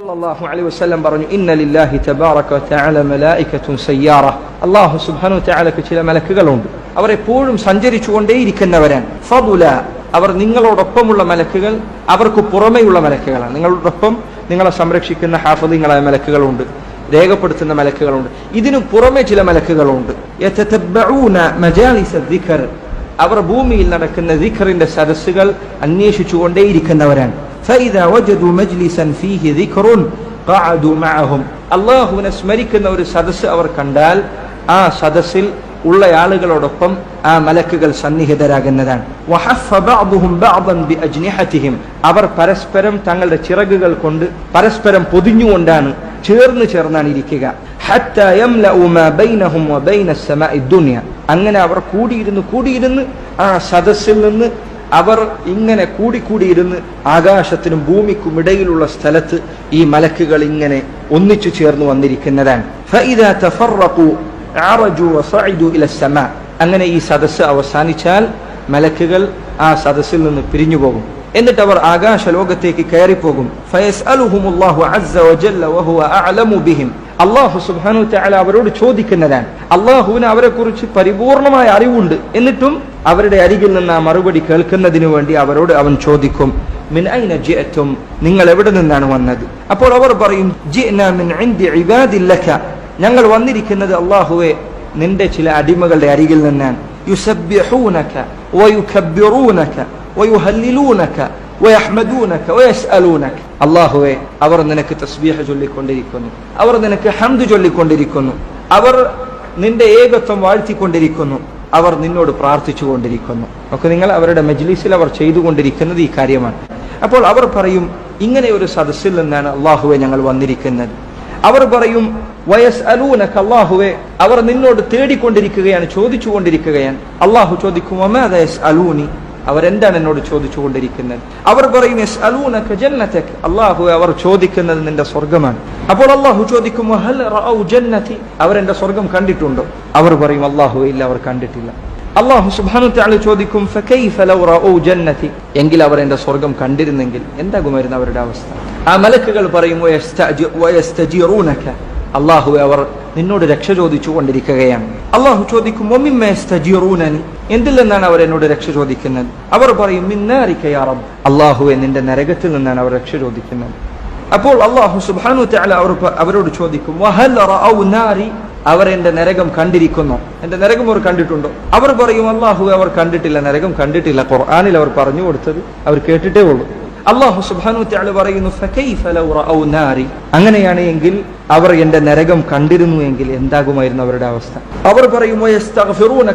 സല്ലല്ലാഹു അലൈഹി വസല്ലം പറഞ്ഞു ഇന്ന ലില്ലാഹി തബാറക വതആല മലായികത്തുൻ സയ്യാറ. അല്ലാഹു സുബ്ഹാനഹു വതആലക്ക് ചില മലക്കുകളുണ്ട്. അവർ എപ്പോഴും സഞ്ചരിച്ചുകൊണ്ടേയിരിക്കുന്നവരാണ്. ഫദുല അവർ നിങ്ങളോടൊപ്പമുള്ള മലക്കുകൾ അവർക്ക് പുറമെയുള്ള മലക്കുകളാണ്. നിങ്ങളോടൊപ്പം നിങ്ങളെ സംരക്ഷിക്കുന്ന ഹാഫദിങ്ങളായ മലക്കുകളുണ്ട് രേഖപ്പെടുത്തുന്ന മലക്കുകളുണ്ട്. ഇതിനു പുറമെ ചില മലക്കുകളുണ്ട്. അവർ ഭൂമിയിൽ നടക്കുന്ന ദിഖറിന്റെ സദസ്സുകൾ അന്വേഷിച്ചുകൊണ്ടേയിരിക്കുന്നവരാണ്. فإذا وجدوا مجلسا فيه ذكر قعدوا معهم അള്ളാഹുവിനെ സ്മരിക്കുന്ന ഒരു സദസ്സ് അവർ കണ്ടാൽ ആ സദസ്സിൽ ഉള്ള ആളുകളോടൊപ്പം ആ മലക്കുകൾ സന്നിഹിതരാകുന്നതാണ് وحف بعضهم بعضا بأجنحتهم അവർ പരസ്പരം തങ്ങളുടെ ചിറകുകൾ കൊണ്ട് പരസ്പരം പൊതിഞ്ഞുകൊണ്ടാണ് ചേർന്ന് ചേർന്നാണ് ഇരിക്കുക حتى يملأوا ما بينهم وبين السماء الدنيا അങ്ങനെ അവർ കൂടിയിരുന്ന് കൂടിയിരുന്ന് ആ സദസ്സിൽ നിന്ന് അവർ ഇങ്ങനെ കൂടിക്കൂടിയിരുന്ന് ആകാശത്തിനും ഭൂമിക്കും ഇടയിലുള്ള സ്ഥലത്ത് ഈ മലക്കുകൾ ഇങ്ങനെ ഒന്നിച്ചു ചേർന്ന് വന്നിരിക്കുന്നതാണ്. അങ്ങനെ ഈ സദസ്സ് അവസാനിച്ചാൽ മലക്കുകൾ ആ സദസ്സിൽ നിന്ന് പിരിഞ്ഞു പോകും. എന്നിട്ട് അവർ ആകാശ ലോകത്തേക്ക് കയറിപ്പോകും അള്ളാഹു സുബാനു അവരോട് ചോദിക്കുന്നതാണ്. അള്ളാഹുവിന് അവരെ കുറിച്ച് പരിപൂർണമായ അറിവുണ്ട്. എന്നിട്ടും അവരുടെ അരികിൽ നിന്ന് ആ മറുപടി കേൾക്കുന്നതിനു വേണ്ടി അവരോട് അവൻ ചോദിക്കും മിൻ ഐന ജിഅതും നിങ്ങൾ എവിടെ നിന്നാണ് വന്നത്? അപ്പോൾ അവർ പറയും മിൻ ഞങ്ങൾ വന്നിരിക്കുന്നത് അള്ളാഹുവെ നിന്റെ ചില അടിമകളുടെ അരികിൽ നിന്നാണ്. അള്ളാഹുവെ അവർ നിനക്ക് തസ്ബീഹ ചൊല്ലിക്കൊണ്ടിരിക്കുന്നു. അവർ നിനക്ക് ഹംദ് ചൊല്ലിക്കൊണ്ടിരിക്കുന്നു. അവർ നിന്റെ ഏകത്വം വാഴ്ത്തിക്കൊണ്ടിരിക്കുന്നു. അവർ നിന്നോട് പ്രാർത്ഥിച്ചുകൊണ്ടിരിക്കുന്നു. ഒക്കെ നിങ്ങൾ അവരുടെ മജ്ലിസിൽ അവർ ചെയ്തുകൊണ്ടിരിക്കുന്നത് ഈ കാര്യമാണ്. അപ്പോൾ അവർ പറയും ഇങ്ങനെ ഒരു സദസ്സിൽ നിന്നാണ് അള്ളാഹുവെ ഞങ്ങൾ വന്നിരിക്കുന്നത്. അവർ പറയും വയസ് അലൂനക്ക് അവർ നിന്നോട് തേടിക്കൊണ്ടിരിക്കുകയാണ് ചോദിച്ചുകൊണ്ടിരിക്കുകയാണ്. അള്ളാഹു ചോദിക്കും അവരെന്താണ് എന്നോട് ചോദിച്ചുകൊണ്ടിരിക്കുന്നത്? അവർ പറയും അള്ളാഹു അവർ ചോദിക്കുന്നത് നിന്റെ സ്വർഗമാണ് അപ്പോൾ അള്ളാഹു ചോദിക്കും "വഹൽ റഅൗ ജന്നതി? അവരെന്റെ സ്വർഗം കണ്ടിട്ടുണ്ടോ? അവർ പറയും അള്ളാഹു ഇല്ല അവർ കണ്ടിട്ടില്ല. അള്ളാഹു തആല ചോദിക്കും എങ്കിൽ അവർ എന്റെ സ്വർഗം കണ്ടിരുന്നെങ്കിൽ എന്താകുമായിരുന്നു അവരുടെ അവസ്ഥ? ആ മലക്കുകൾ പറയും "വയസ്തജി- വയസ്തജീറൂനക. അള്ളാഹുവെ അവർ നിന്നോട് രക്ഷ ചോദിച്ചു കൊണ്ടിരിക്കുകയാണ്. അള്ളാഹു ചോദിക്കും? എന്തിൽ നിന്നാണ് അവർ എന്നോട് രക്ഷ ചോദിക്കുന്നത്? അവർ പറയും "മിന്നാരിക യാ റബ്ബ്." അള്ളാഹുവെ നിന്റെ നരകത്തിൽ നിന്നാണ് അവർ രക്ഷ ചോദിക്കുന്നത്. അപ്പോൾ അള്ളാഹു സുബാനു അവർ അവരോട് ചോദിക്കും? അവർ എന്റെ നരകം കണ്ടിരിക്കുന്നു. എന്റെ നരകം അവർ കണ്ടിട്ടുണ്ടോ? അവർ പറയും അള്ളാഹു അവർ കണ്ടിട്ടില്ല. നരകം കണ്ടിട്ടില്ല. ഖുർആാനിൽ അവർ പറഞ്ഞു കൊടുത്തത് അവർ കേട്ടിട്ടേ ഉള്ളൂ. അള്ളാഹു സുബാനു തആല പറയുന്നു? അങ്ങനെയാണ് എങ്കിൽ അവർ എന്റെ നരകം കണ്ടിരുന്നു എങ്കിൽ എന്താകുമായിരുന്നു അവരുടെ അവസ്ഥ? അവർ പറയും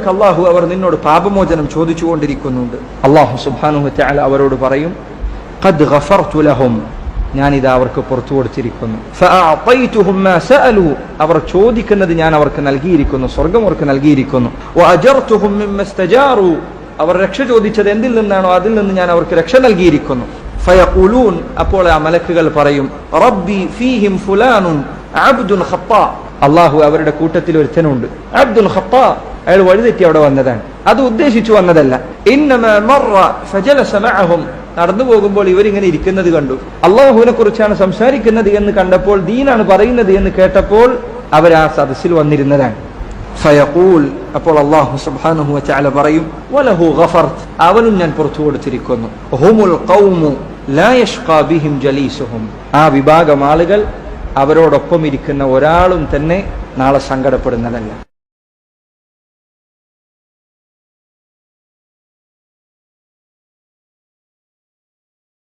അള്ളാഹു. അവർ നിന്നോട് പാപമോചനം ചോദിച്ചുകൊണ്ടിരിക്കുന്നുണ്ട്. അള്ളാഹു സുബാനു തആല അവരോട് പറയും "ഖദ് ഗഫർതു ലഹും. ഞാനിത് അവർക്ക് പുറത്തു കൊടുത്തിരിക്കുന്നു. അവർ ചോദിക്കുന്നത് ഞാൻ അവർക്ക് നൽകിയിരിക്കുന്നു സ്വർഗം അവർക്ക് നൽകിയിരിക്കുന്നു. അവർ രക്ഷ ചോദിച്ചത് എന്തിൽ നിന്നാണോ അതിൽ നിന്ന് ഞാൻ അവർക്ക് രക്ഷ നൽകിയിരിക്കുന്നു. ഫയഖൂലൂൻ അപ്പോൾ ആ മലക്കുകൾ പറയും റബ്ബി ഫീഹിം ഫുലാനുൻ അബ്ദുൽ ഖത്താ. അള്ളാഹു അവരുടെ കൂട്ടത്തിൽ ഒരുത്തനുണ്ട്. അബ്ദുൽ ഖത്താ അയാൾ വഴിതെറ്റി അവിടെ വന്നതാണ്. അത് ഉദ്ദേശിച്ചു വന്നതല്ല. നടന്നു പോകുമ്പോൾ ഇവരിങ്ങനെ ഇരിക്കുന്നത് കണ്ടു. അള്ളാഹുവിനെ കുറിച്ചാണ് സംസാരിക്കുന്നത് എന്ന് കണ്ടപ്പോൾ ദീനാണ് പറയുന്നത് എന്ന് കേട്ടപ്പോൾ അവർ ആ സദസ്സിൽ വന്നിരുന്നതാണ്. ഫയഖൂൽ. അപ്പോൾ അള്ളാഹു സുബ്ഹാനഹു വതആല പറയും വലഹു ഗഫർത്. അവനും ഞാൻ പുറത്തു കൊടുത്തിരിക്കുന്നു. ഹുമുൽ ഖൗമു ലാ യഷ്ഖാ ബിഹിം ജലീസുഹും. ആ വിഭാഗം ആളുകൾ അവരോടൊപ്പം ഇരിക്കുന്ന ഒരാളും തന്നെ നാളെ സങ്കടപ്പെടുന്നതല്ല.